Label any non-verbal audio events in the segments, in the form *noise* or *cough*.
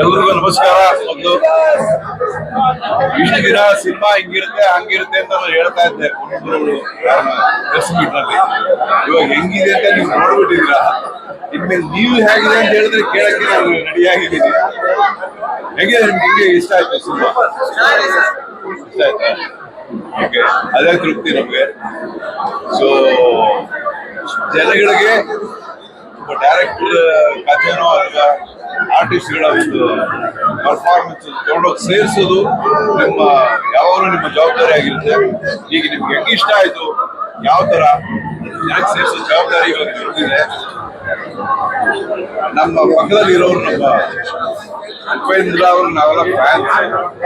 ಎಲ್ರಿಗೂ ನಮಸ್ಕಾರ. ಒಂದು ಇಷ್ಟು ಸಿನಿಮಾ ಹಿಂಗಿರುತ್ತೆ, ಹಂಗಿರುತ್ತೆ ಅಂತ ನಾನು ಹೇಳ್ತಾ ಇದ್ದೆ. ಪ್ರೆಸ್ ಇವಾಗ ಹೆಂಗಿದೆ ಅಂತ ನೀವು ನೋಡ್ಬಿಟ್ಟಿದ್ದೀರಾ? ಇನ್ಮೇಲೆ ನೀವು ಹೇಗಿದೆ ಅಂತ ಹೇಳಿದ್ರೆ ಕೇಳಕ್ಕೆ ನಾನು ರೆಡಿಯಾಗಿದ್ದೀನಿ. ಹೆಂಗಿದೆ ನಿಮ್ಗೆ? ಹಿಂಗೆ ಇಷ್ಟ ಆಯ್ತು ಸಿನಿಮಾ? ಇಷ್ಟ ಆಯ್ತಾ? ಓಕೆ, ಅದೇ ತೃಪ್ತಿ ನಮಗೆ. ಸೊ ಜನಗಳಿಗೆ ಒಬ್ಬ ಡೈರೆಕ್ಟರ್ ಕಥೆನೋ ಅಥವಾ ಆರ್ಟಿಸ್ಟ್ಗಳ ಒಂದು ಪರ್ಫಾರ್ಮೆನ್ಸ್ ತಗೊಂಡೋಗಿ ಸೇರಿಸೋದು ನಿಮ್ಮ ಯಾವಾಗಲೂ ನಿಮ್ಮ ಜವಾಬ್ದಾರಿ ಆಗಿರುತ್ತೆ. ಈಗ ನಿಮ್ಗೆ ಹೆಂಗೆ ಇಷ್ಟ ಆಯಿತು ಯಾವ ಥರ ಯಾಕೆ ಸೇರಿಸೋ ಜವಾಬ್ದಾರಿ ಇವಾಗ ನಿಮಗಿದೆ? ನಮ್ಮ ಪಕ್ಕದಲ್ಲಿ ಇರೋರು ನಮ್ಮ ಉಪೇಂದ್ರ ಅವರು ನಾವೆಲ್ಲ ಫ್ಯಾನ್ಸ್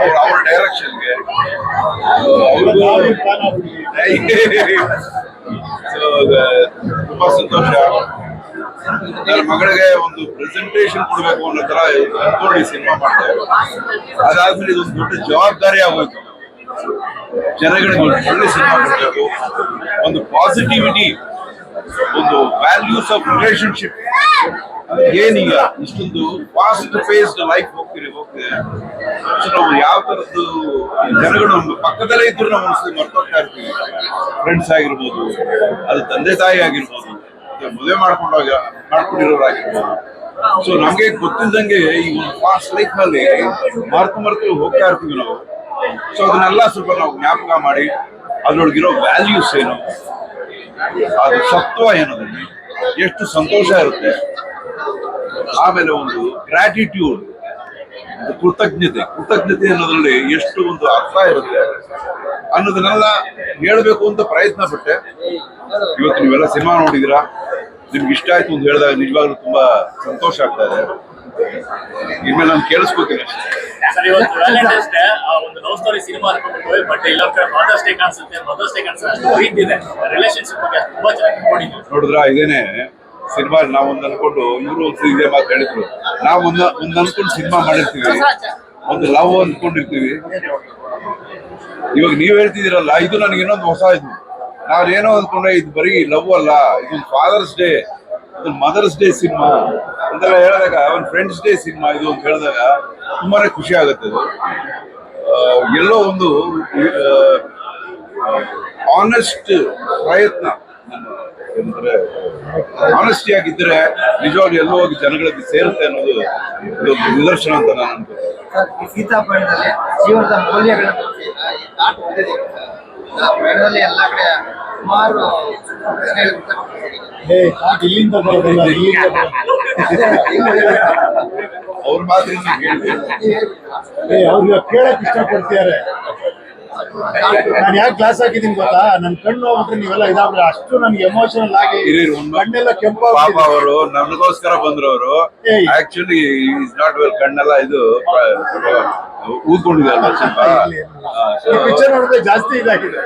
ಅವ್ರು ಅವ್ರ ಡೈರೆಕ್ಷನ್ಗೆ ಸೊ ತುಂಬ ಸಂತೋಷ. ನನ್ನ ಮಗಳಿಗೆ ಒಂದು ಪ್ರೆಸೆಂಟೇಶನ್ ಕೊಡಬೇಕು ಅನ್ನೋ ತರ ಅನ್ಕೊಂಡು ಸಿನಿಮಾ ಮಾಡ್ತೇವೆ ಅದಾದ್ಮೇಲೆ ಇದೊಂದು ದೊಡ್ಡ ಜವಾಬ್ದಾರಿ ಆಗೋಯ್ತು. ಜನಗಳಿಗೆ ಒಂದು ಒಳ್ಳೆ ಸಿನಿಮಾ ಕೊಡ್ಬೇಕು. ಒಂದು ಪಾಸಿಟಿವಿಟಿ ಒಂದು ವ್ಯಾಲ್ಯೂಸ್ ಆಫ್ ರಿಲೇಶನ್ಶಿಪ್ ಏನೀಗ ಇಷ್ಟೊಂದು ಫಾಸ್ಟ್ ಫೇಸ್ಡ್ ಲೈಫ್ ಹೋಗ್ತೀರಿ ಹೋಗ್ತಿದೆ. ಸೊ ನಾವು ಯಾವ ತರದ್ದು ಜನಗಳು ನಮ್ಮ ಪಕ್ಕದಲ್ಲೇ ಇದ್ರು ನಾವು ಮನಸ್ಸಿಗೆ ಮರ್ತೋಗ್ತಾ ಇರ್ತೀವಿ. ಫ್ರೆಂಡ್ಸ್ ಆಗಿರ್ಬೋದು ಅದು ತಂದೆ ತಾಯಿ ಆಗಿರ್ಬೋದು, ಮದುವೆ ಮಾಡ್ಕೊಂಡಾಗ ಮಾಡ್ಕೊಂಡಿರೋರಾಗಿರ್ಬೋದು ಸೊ ನಮಗೆ ಗೊತ್ತಿಲ್ದಂಗೆ ಈ ಒಂದು ಫಾಸ್ಟ್ ಲೈಫ್ನಲ್ಲಿ ಮರ್ತು ಮರ್ತು ಹೋಗ್ತಾ ಇರ್ತೀವಿ ನಾವು. ಸೊ ಅದನ್ನೆಲ್ಲ ಸ್ವಲ್ಪ ನಾವು ಜ್ಞಾಪಕ ಮಾಡಿ, ಅದ್ರೊಳಗಿರೋ ವ್ಯಾಲ್ಯೂಸ್ ಏನು, ಅದು ಸತ್ವ ಏನದಲ್ಲಿ ಎಷ್ಟು ಸಂತೋಷ ಇರುತ್ತೆ, ಆಮೇಲೆ ಒಂದು ಗ್ರಾಟಿಟ್ಯೂಡ್ ಕೃತಜ್ಞತೆ. ಕೃತಜ್ಞತೆ ಅನ್ನೋದ್ರಲ್ಲಿ ಎಷ್ಟು ಒಂದು ಅರ್ಥ ಇರುತ್ತೆ ಅನ್ನೋದನ್ನೆಲ್ಲ ಹೇಳಬೇಕು ಅಂತ ಪ್ರಯತ್ನ ಪಟ್ಟೆ ಇವತ್ತು ನೀವೆಲ್ಲ ಸಿನಿಮಾ ನೋಡಿದಿರಾ ನಿಮ್ಗೆ ಇಷ್ಟ ಆಯ್ತು ಅಂತ ಹೇಳಿದಾಗ ನಿಜವಾಗ್ಲೂ ತುಂಬಾ ಸಂತೋಷ ಆಗ್ತಾ ಇದೆ. ಇನ್ಮೇಲೆ ನಾನು ಕೇಳಿಸ್ಕೋತೀನಿ ಸರ್ ಇವತ್ತು ವ್ಯಾಲೆಂಟೈನ್ಸ್ ಡೇ ಆ ಒಂದು ಲವ್ ಸ್ಟೋರಿ ಸಿನಿಮಾ ಬಟ್ ಇಲ್ಲೊಂದ್ ಕಡೆ ಮದರ್ಸ್ ಡೇ ಕಾಣಿಸುತ್ತೆ ಮದರ್ಸ್ ಡೇ ಕಾಣಿಸುತ್ತೆ ಅಷ್ಟು ಪ್ರೀತಿ ಇದೆ. ರಿಲೇಶನ್ಶಿಪ್ ಬಗ್ಗೆ ತುಂಬಾ ಚೆನ್ನಾಗಿ ನೋಡಿದ್ವಿ ನೋಡಿದ್ರ? ಇದೇನೆ ಸಿನಿಮಾ ನಾವೊಂದು ಒಂದು ಅನ್ಕೊಂಡು ಇವರು ಇದೇ ಮಾತು ಹೇಳಿದ್ರು. ನಾವು ಒಂದು ಒಂದು ಅನ್ಕೊಂಡು ಸಿನಿಮಾ ಮಾಡಿರ್ತೀವಿ. ಒಂದು ಲವ್ ಅನ್ಕೊಂಡಿರ್ತೀವಿ. ಇವಾಗ ನೀವ್ ಹೇಳ್ತಿದ್ದೀರಲ್ಲ ಇದು ನನಗೆ ಇನ್ನೊಂದು ಹೊಸ ಇದು. ನಾವೇನೋ ಅಂದ್ಕೊಂಡ್ರೆ ಇದು ಬರೀ ಲವ್ ಅಲ್ಲ ಇದು ಫಾದರ್ಸ್ ಡೇ ಇದು ಮದರ್ಸ್ ಡೇ ಸಿನಿಮಾ ಅಂತೆಲ್ಲ ಹೇಳಿದಾಗ, ಒಂದು ಫ್ರೆಂಡ್ಸ್ ಡೇ ಸಿನಿಮಾ ಇದು ಅಂತ ಹೇಳಿದಾಗ ತುಂಬಾನೇ ಖುಷಿ ಆಗುತ್ತೆ ಅದು. ಎಲ್ಲೋ ಒಂದು ಆನೆಸ್ಟ್ ಪ್ರಯತ್ನ ಅಂದ್ರೆ ಆನೆಸ್ಟಿ ಆಗಿದ್ರೆ ನಿಜವಾಗ್ಲೂ ಎಲ್ಲೋ ಹೋಗಿ ಜನಗಳಿಗೆ ಸೇರುತ್ತೆ ಅನ್ನೋದು ಇದೊಂದು ನಿದರ್ಶನ ಅಂತ ನಾನು ಅನ್ಕೋತೀನಿ ಪಯಣದಲ್ಲಿ ಎಲ್ಲ ಕಡೆ ಸುಮಾರು ಏ ಸಾಕು ಇಲ್ಲಿಂದ ಬರೋದಿಲ್ಲ? ಇಲ್ಲಿಂದ. ಅವ್ರ ಮಾತ್ರ ಏ ಅವ್ರಿಗೆ ಕೇಳಕ್ ಇಷ್ಟಪಡ್ತಿದ್ದಾರೆ. ನಾನು ಯಾಕೆ ಕ್ಲಾಸ್ ಹಾಕಿದೀನಿ ಗೊತ್ತಾ? ನನ್ ಕಣ್ಣು ಹೋಗ್ಬಿಟ್ರೆ ನೀವೆಲ್ಲ ಇದಾಗ್ಬಿಟ್ರೆ ಅಷ್ಟು ನನ್ಗೆ ಎಮೋಷನಲ್ ಆಗಿ ಇರಿ, ಇರಿ, ಒಂದ್ ಪಾಪ ಅವರು ನನಗೋಸ್ಕರ ಬಂದ್ರು ಅವರು. ಏಯ್. ಆಕ್ಚುಲಿ ಇಸ್ ನಾಟ್ ವೆಲ್ ಕಣ್ಣೆಲ್ಲ ಇದು ಊದ್ಕೊಂಡಿದ್ದಾರೆ ಸ್ವಲ್ಪ? ಆ, so- ಈ ಪಿಕ್ಚರ್ ನೋಡಿದ್ರೆ ಜಾಸ್ತಿ ಇದಾಗಿದೆ.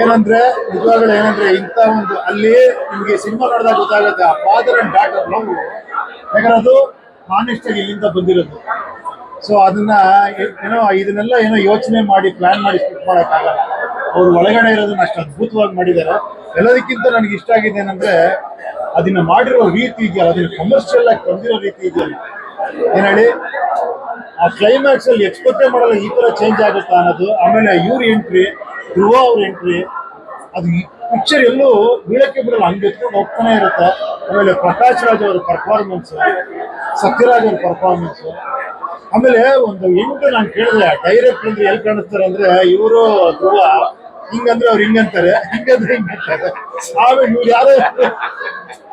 ಏನಂದ್ರೆ ನಿಜವಾಗ್ಲೂ ಏನಂದ್ರೆ ಇಂಥ ಒಂದು ಅಲ್ಲಿ ನಿಮಗೆ ಸಿನಿಮಾ ನೋಡಿದಾಗ ಗೊತ್ತಾಗುತ್ತೆ ಆ ಫಾದರ್ ಅಂಡ್ ಡಾಟರ್ ಲವ್ ಯಾಕಂದ್ರೆ ಅದು ಹಾನೆಸ್ಟ್ ಆಗಿ ಇಲ್ಲಿಂದ ಬಂದಿರೋದು. ಸೊ ಅದನ್ನ ಏ- ಏನೋ ಇದನ್ನೆಲ್ಲ ಏನೋ ಯೋಚನೆ ಮಾಡಿ ಪ್ಲಾನ್ ಮಾಡಿ ಸ್ಕಿಪ್ ಮಾಡೋಕ್ಕಾಗಲ್ಲ. ಅವ್ರು ಒಳಗಡೆ ಇರೋದನ್ನ ಅಷ್ಟು ಅದ್ಭುತವಾಗಿ ಮಾಡಿದ್ದಾರೆ. ಎಲ್ಲದಕ್ಕಿಂತ ನನಗೆ ಇಷ್ಟ ಆಗಿದೆ ಏನಂದ್ರೆ ಅದನ್ನ ಮಾಡಿರೋ ರೀತಿ ಇದೆಯಲ್ಲ ಅದನ್ನ ಕಮರ್ಷಿಯಲ್ ಆಗಿ ತಂದಿರೋ ರೀತಿ ಇದೆಯಲ್ಲ. ಏನ್ ಹೇಳಿ? ಆ ಕ್ಲೈಮ್ಯಾಕ್ಸ್ ಅಲ್ಲಿ ಎಕ್ಸ್ಪೆಕ್ಟೇ ಮಾಡಲ್ಲ ಈ ತರ ಚೇಂಜ್ ಆಗುತ್ತಾ ಅನ್ನೋದು, ಆಮೇಲೆ ಇವ್ರ ಎಂಟ್ರಿ ಧ್ರುವ ಅವ್ರ ಎಂಟ್ರಿ ಅದು ಪಿಕ್ಚರ್ ಎಲ್ಲೂ ಬೀಳಕ್ಕೆ ಬಿಡಲ್ಲ, ಹಂಗೆ ಎತ್ಕೊಂಡು ಹೋಗ್ತಾನೆ ಇರುತ್ತೆ. ಆಮೇಲೆ ಪ್ರಕಾಶ್ ರಾಜ್ ಅವ್ರ ಪರ್ಫಾರ್ಮೆನ್ಸ್ ಸತ್ಯರಾಜ್ ಅವ್ರ ಪರ್ಫಾರ್ಮೆನ್ಸ್ ಆಮೇಲೆ ಒಂದು ಎಂಟು ನಾನು ಕೇಳಿದೆ ಡೈರೆಕ್ಟ್ ಅಂದ್ರೆ ಎಲ್ಲಿ ಕಾಣಿಸ್ತಾರೆ ಅಂದ್ರೆ ಇವರು, ಧ್ರುವ ಹಿಂಗಂದ್ರೆ ಅವ್ರು ಹಿಂಗಂತಾರೆ ಹಿಂಗಂದ್ರೆ ಹಿಂಗಂತಾರೆ. ಆಮೇಲೆ ಇವ್ರು ಯಾರೋ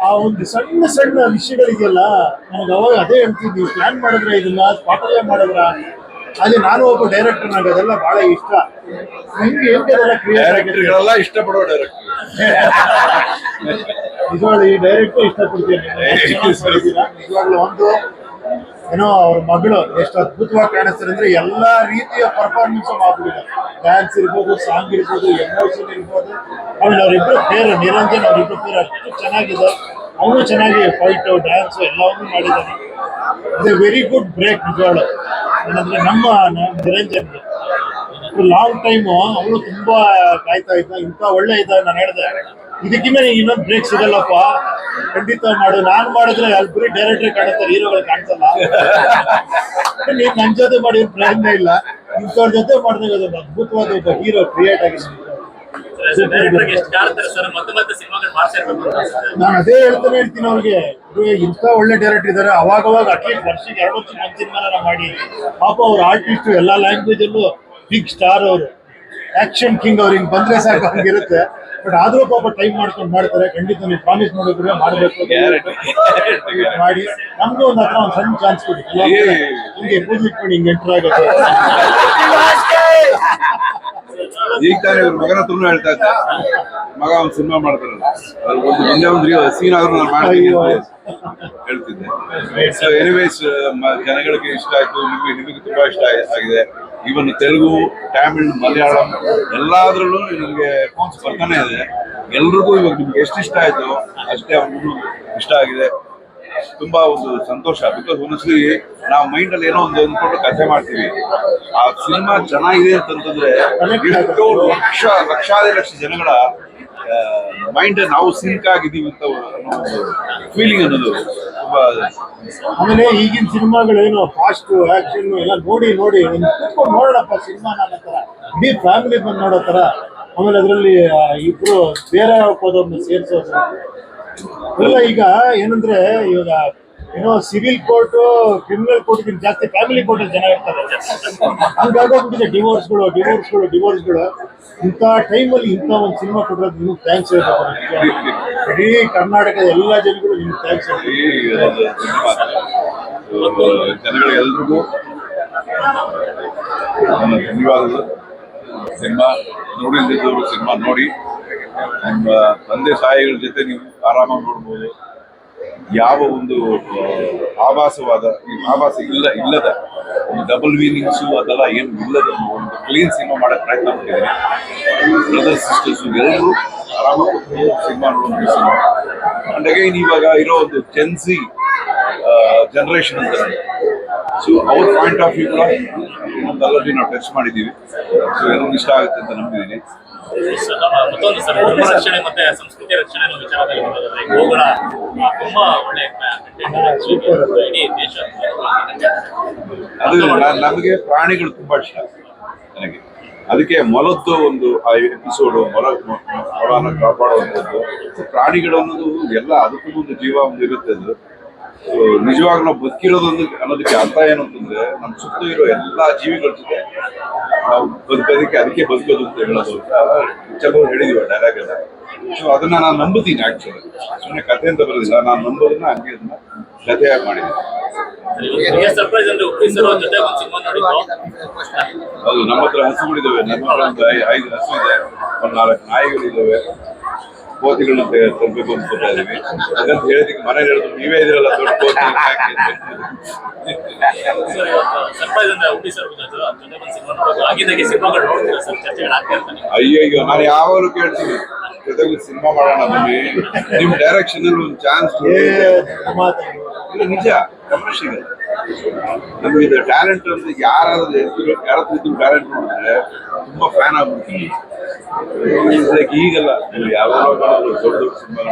ಆ ಒಂದು ಸಣ್ಣ ಸಣ್ಣ ವಿಷಯಗಳಿದೆಯಲ್ಲ ನನಗೆ ಅವಾಗ ಅದೇ ಹೇಳ್ತೀನಿ ನೀವು ಪ್ಲಾನ್ ಮಾಡಿದ್ರೆ ಇದನ್ನ? ಪಾಠ ಮಾಡಿದ್ರ? ಅಲ್ಲಿ ನಾನು ಒಬ್ಬ ಡೈರೆಕ್ಟರ್ ನನಗೆ ಅದೆಲ್ಲ ಬಹಳ ಇಷ್ಟ. ನಿಮ್ಗೆ ಹೆಂಗೆ ಅದೆಲ್ಲ ಕ್ರಿಯೇಟ್ ಆಗಿದೆ ಡೈರೆಕ್ಟರ್ಗಳೆಲ್ಲ ಇಷ್ಟಪಡೋ ಡೈರೆಕ್ಟರ್ ನಿಜವಾಗ್ಲೂ ಈ ಡೈರೆಕ್ಟರ್ ಇಷ್ಟಪಡ್ತೀನಿ? ನಿಜವಾಗ್ಲೂ ಒಂದು ಏನೋ ಅವ್ರ ಮಗಳು ಎಷ್ಟು ಅದ್ಭುತವಾಗಿ ಕಾಣಿಸ್ತಾರೆ ಅಂದ್ರೆ ಎಲ್ಲಾ ರೀತಿಯ ಪರ್ಫಾರ್ಮೆನ್ಸ್ ಮಾಡ್ಬಿಟ್ಟಿದ್ದಾರೆ. ಡ್ಯಾನ್ಸ್ ಇರ್ಬೋದು ಸಾಂಗ್ ಇರ್ಬೋದು ಎಮೋಷನ್ ಇರ್ಬೋದು. ಆಮೇಲೆ ಅವರಿಬ್ರು ಪೇರು ನಿರಂಜನ್ ಅವರಿಬ್ರು ಪೇರು ಅಷ್ಟು ಚೆನ್ನಾಗಿದೆ. ಅವನು ಚೆನ್ನಾಗಿ ಫೈಟ್ ಡ್ಯಾನ್ಸ್ ಎಲ್ಲವನ್ನೂ ಮಾಡಿದ್ದಾನೆ. ಎ ವೆರಿ ಗುಡ್ ಬ್ರೇಕ್ ನಿಜವಾಳು ಏನಂದ್ರೆ ನಮ್ಮ ನಿರಂಜನ್. ಲಾಂಗ್ ಟೈಮು ಅವಳು ತುಂಬಾ ಕಾಯ್ತಾ ಇದ್ದ, ಇಂಥ ಒಳ್ಳೆ ಇದ್ದ, ನಾನು ಹೇಳಿದೆ. ಇದಕ್ಕಿಂತ ಮೇಲೆ ಇನ್ನೊಂದು ಬ್ರೇಕ್ ಸಿಗಲ್ಲಪ್ಪ ಖಂಡಿತ ಮಾಡು. ನಾನ್ ಮಾಡಿದ್ರೆ ಅಲ್ಲಿ ಬರೀ ಡೈರೆಕ್ಟರ್ ಕಾಣುತ್ತೆ ಹೀರೋಗಳು ಕಾಣಿಸಲ್ಲ. *laughs* ನೀನ್ ನನ್ ಜೊತೆ ಮಾಡಿದ ಪ್ರಯತ್ನ ಇಲ್ಲ. ಇಂಥವ್ರ ಜೊತೆ ಮಾಡಿದಾಗ ಅದೊಂದು ಅದ್ಭುತವಾದ ಒಬ್ಬ ಹೀರೋ ಕ್ರಿಯೇಟ್ ಆಗಿ ನಾನು ಅದೇ ಹೇಳ್ತಾನೆ ಹೇಳ್ತೀನಿ ಅವ್ರಿಗೆ. ಇಂಥ ಒಳ್ಳೆ ಡೈರೆಕ್ಟರ್ ಇದಾರೆ. ಅವಾಗ ಅವಾಗ ಅಟ್ಲೀಸ್ಟ್ ವರ್ಷಕ್ಕೆ ಎರಡು ವರ್ಷ ಒಂದು ಸಿನಿಮಾನ ಮಾಡಿ. ಪಾಪ ಅವ್ರ ಆರ್ಟಿಸ್ಟ್ ಎಲ್ಲಾ ಲ್ಯಾಂಗ್ವೇಜ್ ಅಲ್ಲೂ ಬಿಗ್ ಸ್ಟಾರ್ ಅವರು. ಆಕ್ಷನ್ ಕಿಂಗ್ ಅವ್ರಿಗೆ ಬಂದ್ರೆ ಸಾಕು ಹಂಗಿರುತ್ತೆ ಬಟ್ ಆದ್ರೂ ಪಾಪ ಟೈಮ್ ಮಾಡ್ಕೊಂಡು ಮಾಡ್ತಾರೆ. ಖಂಡಿತ ನೀವು ಪ್ರಾಮಿಸ್ ಮಾಡಿದ್ರೆ ಮಾಡಬೇಕು. ಗ್ಯಾರಂಟಿ ಮಾಡಿ. ನಮ್ಗೂ ಒಂದು ಹತ್ರ ಒಂದು ಸಣ್ಣ ಚಾನ್ಸ್ ಕೊಡಿ. ಹಿಂಗೆ ಪೂಜೆ ಇಟ್ಕೊಂಡು ಹಿಂಗೆ ಎಂಟರ್ ಆಗುತ್ತೆ. *laughs* ಈಗ ತಾನೇ ಇವ್ರ ಮಗನ ತುಂಬ ಹೇಳ್ತಾ ಇದ್ದ. ಮಗ ಒಂದು ಸಿನಿಮಾ ಮಾಡ್ತಾರಲ್ಲ ಒಂದು ಒಂದು ಸೀನ್ ಆದ್ರೂ ನಾನು ಮಾಡ್ತೀನಿ ಅಂತ ಹೇಳ್ತಿದ್ದೆ. ಸೊ ಎನಿವೇಸ್ ಜನಗಳಿಗೆ ಇಷ್ಟ ಆಯ್ತು. ನಿಮಗೆ ನಿಮಗೆ ತುಂಬಾ ಇಷ್ಟ ಆಗಿ- ಆಗಿದೆ. ಇವನ್ ತೆಲುಗು ತಮಿಳ್ ಮಲಯಾಳಂ ಎಲ್ಲಾದ್ರಲ್ಲೂ ನಿಮಗೆ ಫೋನ್ಸ್ ಬರ್ತಾನೆ ಇದೆ. ಎಲ್ರಿಗೂ ಇವಾಗ ನಿಮ್ಗೆ ಎಷ್ಟು ಇಷ್ಟ ಆಯ್ತು ಅಷ್ಟೇ ಅವ್ರಿಗೂ ಇಷ್ಟ ಆಗಿದೆ. ತುಂಬಾ ಒಂದು ಸಂತೋಷ. ಬಿಕಾಸ್ ಒಂದೊಂದ್ಸಲಿ ನಾವು ಮೈಂಡ್ ಅಲ್ಲಿ ಏನೋ ಒಂದು ಅಂದ್ಕೊಂಡು ಕಥೆ ಮಾಡ್ತೀವಿ. ಆ ಸಿನಿಮಾ ಚೆನ್ನಾಗಿದೆ ಅಂತಂತಂದ್ರೆ ಎಷ್ಟೋ ಲಕ್ಷ, ಲಕ್ಷಾದಿ ಲಕ್ಷ ಜನಗಳ ಮೈಂಡ್ ನಾವು ಸಿಂಕ್ ಆಗಿದ್ದೀವಿ ಅಂತ ಫೀಲಿಂಗ್ ಅನ್ನೋದು ಆಮೇಲೆ ಈಗಿನ ಸಿನಿಮಾಗಳೇನು ಫಾಸ್ಟ್ ಆಕ್ಷನ್ ಎಲ್ಲ ನೋಡಿ ನೋಡಿ ನೋಡೋಣಪ್ಪ ಸಿನಿಮಾ ನನ್ನ ತರ ಇಡೀ ಫ್ಯಾಮಿಲಿ ಬಂದು ನೋಡೋ ತರ ಆಮೇಲೆ ಅದರಲ್ಲಿ ಇಬ್ರು ಬೇರೆ ಹೋದವ್ರನ್ನ ಸೇರಿಸೋದು. ಎಲ್ಲ ಈಗ ಏನಂದ್ರೆ, ಇವಾಗ ಏನೋ ಸಿವಿಲ್ ಕೋರ್ಟ್, ಕ್ರಿಮಿನಲ್ ಕೋರ್ಟ್ಗಿಂತ ಜಾಸ್ತಿ ಫ್ಯಾಮಿಲಿ ಕೋರ್ಟ್ ಜನ ಇರ್ತಾರೆ. ಹಂಗಾಗೋಗ್ಬಿಟ್ಟಿದೆ ಡಿವೋರ್ಸ್ಗಳು ಡಿವೋರ್ಸ್ಗಳು ಡಿವೋರ್ಸ್ಗಳು. ಇಂಥ ಟೈಮಲ್ಲಿ ಇಂಥ ಒಂದು ಸಿನಿಮಾ ಕೊಟ್ಟರೆ ನಿಮ್ಗೆ ಥ್ಯಾಂಕ್ಸ್ ಹೇಳ್ಬೇಕು. ಇಡೀ ಕರ್ನಾಟಕದ ಎಲ್ಲ ಜನಗಳು ನಿಮ್ಗೆ ಥ್ಯಾಂಕ್ಸ್ ಜನಗಳಿಗೆಲ್ರಿಗೂ ಧನ್ಯವಾದಗಳು. ಸಿನಿಮಾ ನೋಡಿಲ್ದಿದ್ದವರು ಸಿನಿಮಾ ನೋಡಿ. ನಿಮ್ಮ ತಂದೆ ತಾಯಿಗಳ ಜೊತೆ ನೀವು ಆರಾಮಾಗಿ ನೋಡ್ಬೋದು. ಯಾವ ಒಂದು ಆಭಾಸವಾದ, ಆಭಾಸ ಇಲ್ಲ, ಇಲ್ಲದ ಒಂದು ಡಬಲ್ ಮೀನಿಂಗ್ಸು ಅದೆಲ್ಲ ಏನು ಇಲ್ಲದ ಒಂದು ಕ್ಲೀನ್ ಸಿನಿಮಾ ಮಾಡೋಕ್ಕೆ ಪ್ರಯತ್ನ ಪಟ್ಟಿದ್ದೀನಿ ಬ್ರದರ್ಸ್ ಸಿಸ್ಟರ್ಸು ಎಲ್ಲರೂ ಆರಾಮಾಗಿ ಸಿನಿಮಾ ನೋಡೋದು ಸಿನಿಮಾ ಅಂಡ್ ಅಗೈನ್ ಇವಾಗ ಇರೋ ಒಂದು ಜೆನ್ಸಿ ಜನರೇಷನ್ ಅಂತ ಸೊ ಅವ್ರ ಪಾಯಿಂಟ್ ಆಫ್ ವ್ಯೂ ಕೂಡ ಒಂದಲ್ಲಲ್ಲಿ ನಾವು ಟಚ್ ಮಾಡಿದ್ದೀವಿ. ಸೊ ಏನೋ ಇಷ್ಟ ಆಗುತ್ತೆ ಅಂತ ನಂಬಿದ್ದೀನಿ. ಮತ್ತೊಂದು ಸರ್ ಧರ್ಮ ರಕ್ಷಣೆ ಮತ್ತೆ ಸಂಸ್ಕೃತಿ ರಕ್ಷಣೆ ಅನ್ನೋ ವಿಚಾರದಲ್ಲಿ ಬರೋದಾದ್ರೆ ಗೋಗಳ ತುಂಬಾ ಒಳ್ಳೆ ಕಂಟೆಂಟ್ ಇಡೀ ದೇಶ ಅದು ನಮಗೆ ಪ್ರಾಣಿಗಳು ತುಂಬಾ ಇಷ್ಟ ನನಗೆ. ಅದಕ್ಕೆ ಮೊಲದ್ದು ಒಂದು ಆ ಎಪಿಸೋಡ್ ಮೊಲ ಮೊಲನ ಕಾಪಾಡುವಂಥದ್ದು. ಪ್ರಾಣಿಗಳು ಅನ್ನೋದು ಎಲ್ಲ ಅದಕ್ಕೂ ಒಂದು ಜೀವ ಒಂದು ಇರುತ್ತೆ ಅದು. So, ನಿಜವಾಗ್ಲೂ ನಾವು ಬದುಕಿರೋದೊಂದು ಅನ್ನೋದಕ್ಕೆ ಅರ್ಥ ಏನು ಅಂತಂದ್ರೆ ನಮ್ಮ ಸುತ್ತ ಇರೋ ಎಲ್ಲಾ ಜೀವಿಗಳ ಜೊತೆ ಬದುಕೋದಕ್ಕೆ ಅದಕ್ಕೆ ಬದುಕೋದು ಅಂತ ಹೇಳೋದು. ಅಂತ ಹೇಳಿದ್ವಿ ಹೇಳಿದೀವಿ ಡೈಲಾಗ್ ಎಲ್ಲ. ಸೊ ಅದನ್ನ ನಾನು ನಂಬುತ್ತೀನಿ ಆಕ್ಚುಲಿ ಸುಮ್ಮನೆ ಕಥೆ ಅಂತ ಬರೋದಿಲ್ಲ. ನಾನು ನಂಬೋದನ್ನ ಹಂಗೆ ಅದನ್ನ ಮಾಡಿದ್ದೀನಿ. ಸಿನಿಮಾ ನೋಡಿದ್ದು ಹೌದು ನಮ್ಮ ಹತ್ರ ಹಸುಗಳಿದ್ದಾವೆ ನಮ್ಮ ಹತ್ರ ಒಂದು ಐದು ಹಸು ಇದೆ. ಒಂದು ನಾಲ್ಕು ನಾಯಿಗಳಿದಾವೆ. ಕೋತಿಗಳನ್ನ ತರಬೇಕು ಅನ್ಕೋತಾ ಇದೀವಿ. ಹಾಗಂತ ಹೇಳಿದಕ್ಕೆ ಮನೆ ಹೇಳಿದ್ರು ನೀವೇ ಇದಿರಲ್ಲ ದೊಡ್ಡ ಕೋತಿ ಅಯ್ಯಯ್ಯೋ ನಾನು ಯಾವಾಗಲೂ ಕೇಳ್ತೀನಿ. ಜೊತೆಗೆ ಸಿನಿಮಾ ಮಾಡೋಣ ಬನ್ನಿ. ನಿಮ್ ಡೈರೆಕ್ಷನ್ ಅಲ್ಲಿ ಒಂದು ಚಾನ್ಸ್ ನಿಜ ತಮಾಷೆಗೆ ನಮ್ಗೆ ಇದು ಟ್ಯಾಲೆಂಟ್ ಅಂದ್ರೆ ಯಾರಾದ್ರೂ ಯಾರಾದ್ರೂ ಇದ್ರು ಟ್ಯಾಲೆಂಟ್ ನೋಡಿದ್ರೆ ತುಂಬಾ ಫ್ಯಾನ್ ಆಗ್ಬಿಡ್ತೀನಿ ಲೈಕ್ ಈಗಲ್ಲ ನೀವು ಯಾವಾಗ ದೊಡ್ಡ ದೊಡ್ಡ ಸಿನಿಮಾ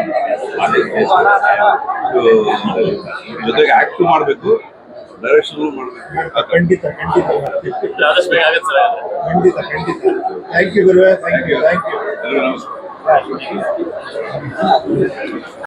ಜೊತೆಗೆ ಆಕ್ಟ್ ಮಾಡಬೇಕು ಡೈರೆಕ್ಷನ್ ಮಾಡಬೇಕು. ಖಂಡಿತ ಖಂಡಿತ. ಖಂಡಿತ ಖಂಡಿತ. ಥ್ಯಾಂಕ್ ಯು ಗುರುವೆ. ಥ್ಯಾಂಕ್ ಯು ಥ್ಯಾಂಕ್ ಯು ಎಲ್ಲರೂ ನಮಸ್ಕಾರ.